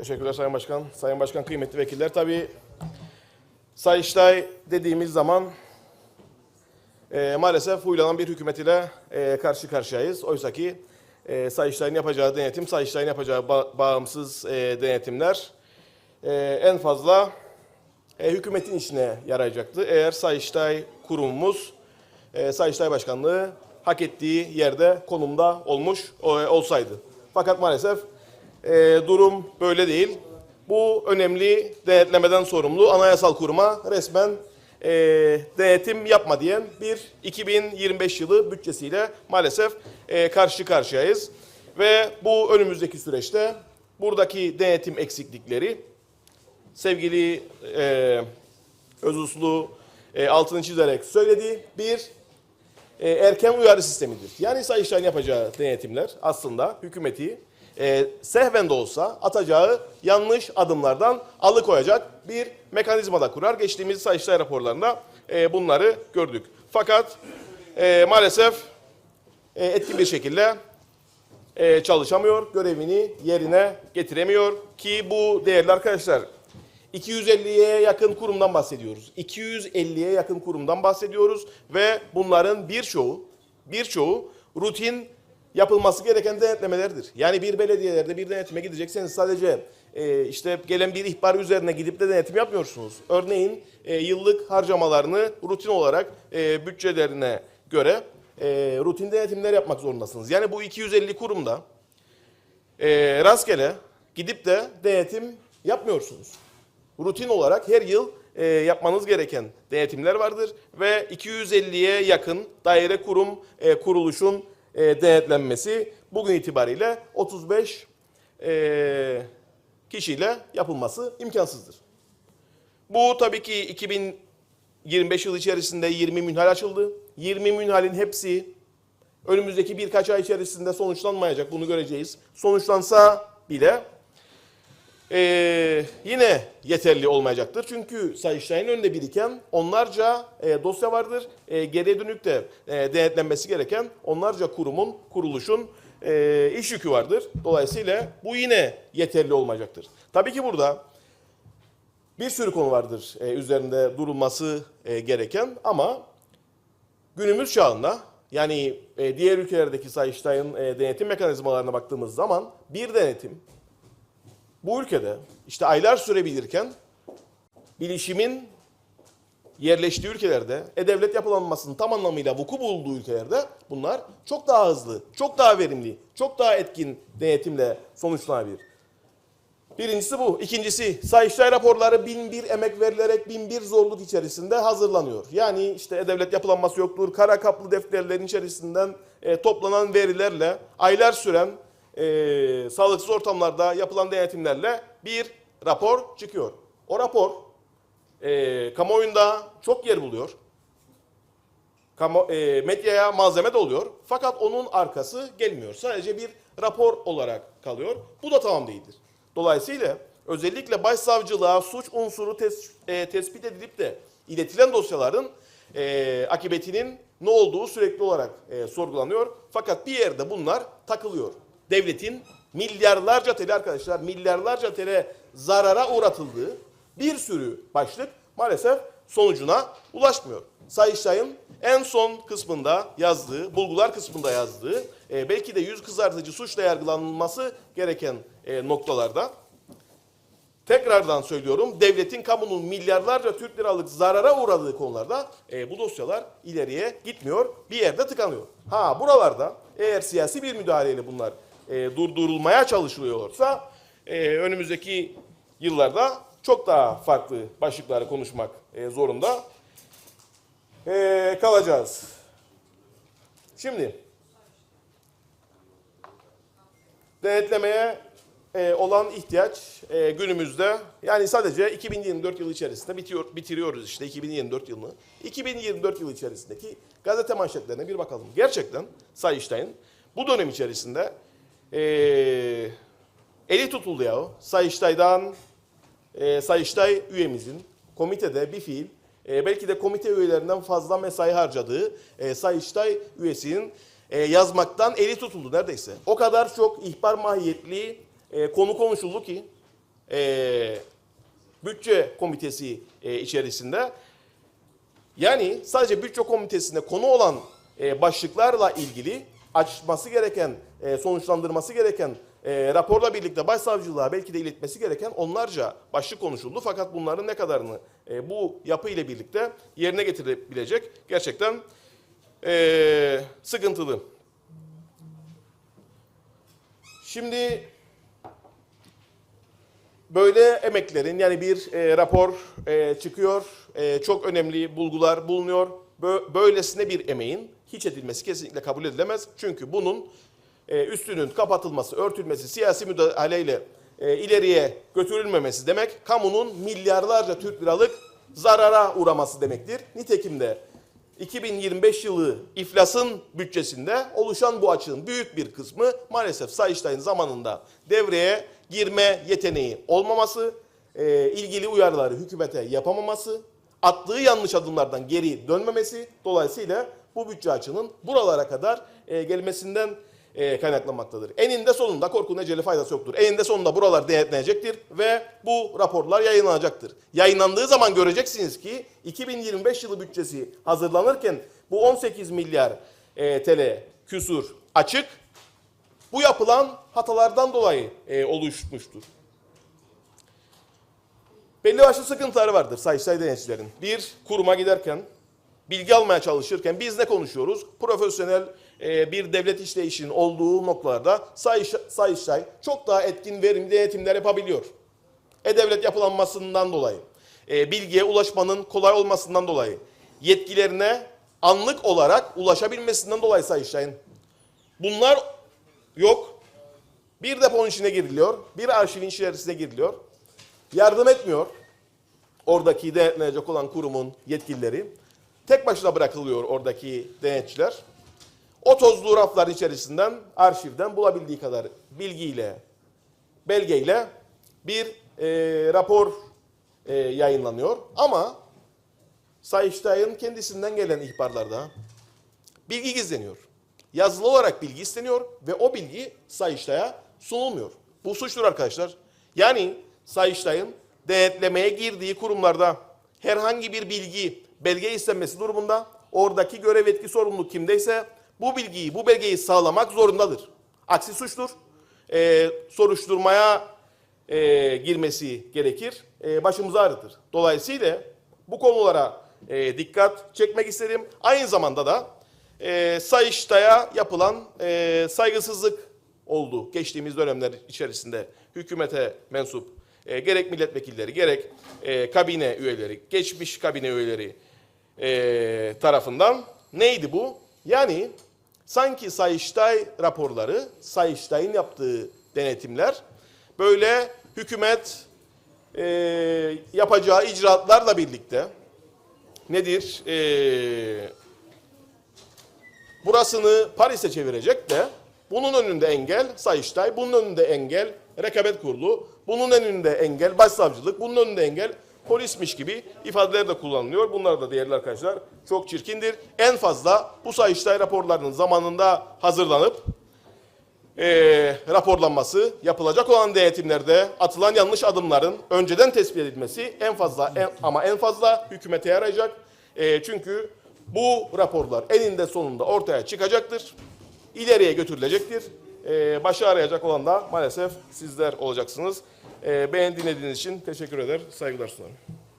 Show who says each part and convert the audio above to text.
Speaker 1: Teşekkürler Sayın Başkan. Sayın Başkan kıymetli vekiller. Tabii Sayıştay dediğimiz zaman e, maalesef huylanan bir hükümet ile e, karşı karşıyayız. Oysa ki e, Sayıştay'ın yapacağı denetim, Sayıştay'ın yapacağı ba- bağımsız e, denetimler e, en fazla e, hükümetin işine yarayacaktı. Eğer Sayıştay kurumumuz, e, Sayıştay Başkanlığı hak ettiği yerde, konumda olmuş o- olsaydı. Fakat maalesef e, durum böyle değil. Bu önemli denetlemeden sorumlu anayasal kuruma resmen e, denetim yapma diyen bir 2025 yılı bütçesiyle maalesef e, karşı karşıyayız. Ve bu önümüzdeki süreçte buradaki denetim eksiklikleri sevgili e, Özuslu e, altını çizerek söyledi. Bir, e, erken uyarı sistemidir. Yani Sayıştay'ın yapacağı denetimler aslında hükümeti e, sehven de olsa atacağı yanlış adımlardan alıkoyacak bir mekanizma da kurar. Geçtiğimiz Sayıştay raporlarında e, bunları gördük. Fakat e, maalesef e, etkin bir şekilde e, çalışamıyor, görevini yerine getiremiyor ki bu değerli arkadaşlar 250'ye yakın kurumdan bahsediyoruz. 250'ye yakın kurumdan bahsediyoruz ve bunların birçoğu birçoğu rutin yapılması gereken denetlemelerdir. Yani bir belediyelerde bir denetime gidecekseniz sadece e, işte gelen bir ihbar üzerine gidip de denetim yapmıyorsunuz. Örneğin e, yıllık harcamalarını rutin olarak e, bütçelerine göre e, rutin denetimler yapmak zorundasınız. Yani bu 250 kurumda e, rastgele gidip de denetim yapmıyorsunuz. Rutin olarak her yıl e, yapmanız gereken denetimler vardır ve 250'ye yakın daire kurum e, kuruluşun e, denetlenmesi bugün itibariyle 35 e, kişiyle yapılması imkansızdır. Bu tabii ki 2025 yıl içerisinde 20 münhal açıldı. 20 münhalin hepsi önümüzdeki birkaç ay içerisinde sonuçlanmayacak. Bunu göreceğiz. Sonuçlansa bile eee, yine yeterli olmayacaktır. Çünkü Sayıştay'ın önünde biriken onlarca e, dosya vardır. E, geriye dönük de e, denetlenmesi gereken onlarca kurumun, kuruluşun e, iş yükü vardır. Dolayısıyla bu yine yeterli olmayacaktır. Tabii ki burada bir sürü konu vardır e, üzerinde durulması e, gereken ama günümüz çağında yani e, diğer ülkelerdeki Sayıştay'ın e, denetim mekanizmalarına baktığımız zaman bir denetim bu ülkede işte aylar sürebilirken bilişimin yerleştiği ülkelerde, e-devlet yapılanmasının tam anlamıyla vuku bulduğu ülkelerde bunlar çok daha hızlı, çok daha verimli, çok daha etkin denetimle sonuçlanabilir. Birincisi bu. İkincisi Sayıştay raporları bin bir emek verilerek bin bir zorluk içerisinde hazırlanıyor. Yani işte e-devlet yapılanması yoktur. Kara kaplı defterlerin içerisinden e, toplanan verilerle aylar süren e, sağlıksız ortamlarda yapılan denetimlerle bir rapor çıkıyor. O rapor e, kamuoyunda çok yer buluyor. Kamu, e, medyaya malzeme de oluyor. Fakat onun arkası gelmiyor. Sadece bir rapor olarak kalıyor. Bu da tamam değildir. Dolayısıyla özellikle başsavcılığa suç unsuru tes- e, tespit edilip de iletilen dosyaların e, akıbetinin ne olduğu sürekli olarak e, sorgulanıyor. Fakat bir yerde bunlar takılıyor. Devletin milyarlarca TL arkadaşlar milyarlarca TL zarara uğratıldığı bir sürü başlık maalesef sonucuna ulaşmıyor. Sayıştay'ın en son kısmında yazdığı, bulgular kısmında yazdığı, e, belki de yüz kızartıcı suçla yargılanılması gereken e, noktalarda tekrardan söylüyorum devletin kamunun milyarlarca Türk liralık zarara uğradığı konularda e, bu dosyalar ileriye gitmiyor. Bir yerde tıkanıyor. Ha buralarda eğer siyasi bir müdahaleyle bunlar e, durdurulmaya çalışılıyorsa e, önümüzdeki yıllarda çok daha farklı başlıkları konuşmak e, zorunda e, kalacağız. Şimdi denetlemeye e, olan ihtiyaç e, günümüzde yani sadece 2024 yılı içerisinde bitiyor, bitiriyoruz işte 2024 yılını. 2024 yılı içerisindeki gazete manşetlerine bir bakalım. Gerçekten Sayıştay'ın bu dönem içerisinde e, eli tutuldu ya Sayıştay'dan e, Sayıştay üyemizin komitede bir fiil e, belki de komite üyelerinden fazla mesai harcadığı e, Sayıştay üyesinin e, yazmaktan eli tutuldu neredeyse. O kadar çok ihbar mahiyetli e, konu konuşuldu ki e, bütçe komitesi e, içerisinde. Yani sadece bütçe komitesinde konu olan e, başlıklarla ilgili açması gereken, e, sonuçlandırması gereken e, raporla birlikte başsavcılığa belki de iletmesi gereken onlarca başlık konuşuldu. Fakat bunların ne kadarını e, bu yapı ile birlikte yerine getirebilecek gerçekten e, sıkıntılı. Şimdi böyle emeklerin yani bir e, rapor e, çıkıyor, e, çok önemli bulgular bulunuyor. Bö- böylesine bir emeğin hiç edilmesi kesinlikle kabul edilemez. Çünkü bunun e, üstünün kapatılması, örtülmesi, siyasi müdahaleyle e, ileriye götürülmemesi demek, kamunun milyarlarca Türk liralık zarara uğraması demektir. Nitekim de 2025 yılı iflasın bütçesinde oluşan bu açığın büyük bir kısmı maalesef Sayıştay'ın zamanında devreye girme yeteneği olmaması, e, ilgili uyarıları hükümete yapamaması, attığı yanlış adımlardan geri dönmemesi dolayısıyla bu bütçe açığının buralara kadar gelmesinden e, kaynaklanmaktadır. Eninde sonunda korkunun eceli faydası yoktur. Eninde sonunda buralar denetlenecektir ve bu raporlar yayınlanacaktır. Yayınlandığı zaman göreceksiniz ki 2025 yılı bütçesi hazırlanırken bu 18 milyar e, TL küsur açık bu yapılan hatalardan dolayı e, oluşmuştur. Belli başlı sıkıntıları vardır Sayıştay denetçilerin. Bir, kuruma giderken, bilgi almaya çalışırken biz ne konuşuyoruz? Profesyonel e, bir devlet işleyişinin olduğu noktalarda Sayış, Sayıştay çok daha etkin, verimli denetimler yapabiliyor. E-Devlet yapılanmasından dolayı, e, bilgiye ulaşmanın kolay olmasından dolayı, yetkilerine anlık olarak ulaşabilmesinden dolayı Sayıştay'ın. Bunlar yok. Bir deponun içine giriliyor, bir arşivin içerisine giriliyor. Yardım etmiyor oradaki denetlenecek olan kurumun yetkilileri. Tek başına bırakılıyor oradaki denetçiler. O tozlu rafların içerisinden, arşivden bulabildiği kadar bilgiyle, belgeyle bir e, rapor e, yayınlanıyor. Ama Sayıştay'ın kendisinden gelen ihbarlarda bilgi gizleniyor. Yazılı olarak bilgi isteniyor ve o bilgi Sayıştay'a sunulmuyor. Bu suçtur arkadaşlar. Yani Sayıştay'ın denetlemeye girdiği kurumlarda herhangi bir bilgi, belge istenmesi durumunda oradaki görev etki sorumluluk kimdeyse bu bilgiyi, bu belgeyi sağlamak zorundadır. Aksi suçtur. Ee, soruşturmaya e, girmesi gerekir. E, başımızı ağrıtır. Dolayısıyla bu konulara e, dikkat çekmek isterim. Aynı zamanda da e, Sayıştay'a yapılan e, saygısızlık oldu geçtiğimiz dönemler içerisinde hükümete mensup e, gerek milletvekilleri gerek e, kabine üyeleri, geçmiş kabine üyeleri e, tarafından neydi bu? Yani sanki Sayıştay raporları, Sayıştay'ın yaptığı denetimler böyle hükümet e, yapacağı icraatlarla birlikte nedir? E, burasını Paris'e çevirecek de bunun önünde engel Sayıştay, bunun önünde engel Rekabet Kurulu, bunun önünde engel Başsavcılık, bunun önünde engel polismiş gibi ifadeler de kullanılıyor. Bunlar da değerli arkadaşlar çok çirkindir. En fazla bu Sayıştay raporlarının zamanında hazırlanıp eee, raporlanması, yapılacak olan denetimlerde atılan yanlış adımların önceden tespit edilmesi en fazla en- ama en fazla hükümete yarayacak. Eee, çünkü bu raporlar eninde sonunda ortaya çıkacaktır. ileriye götürülecektir. Eee başı arayacak olan da maalesef sizler olacaksınız. Eee beni dinlediğiniz için teşekkür eder, saygılar sunarım.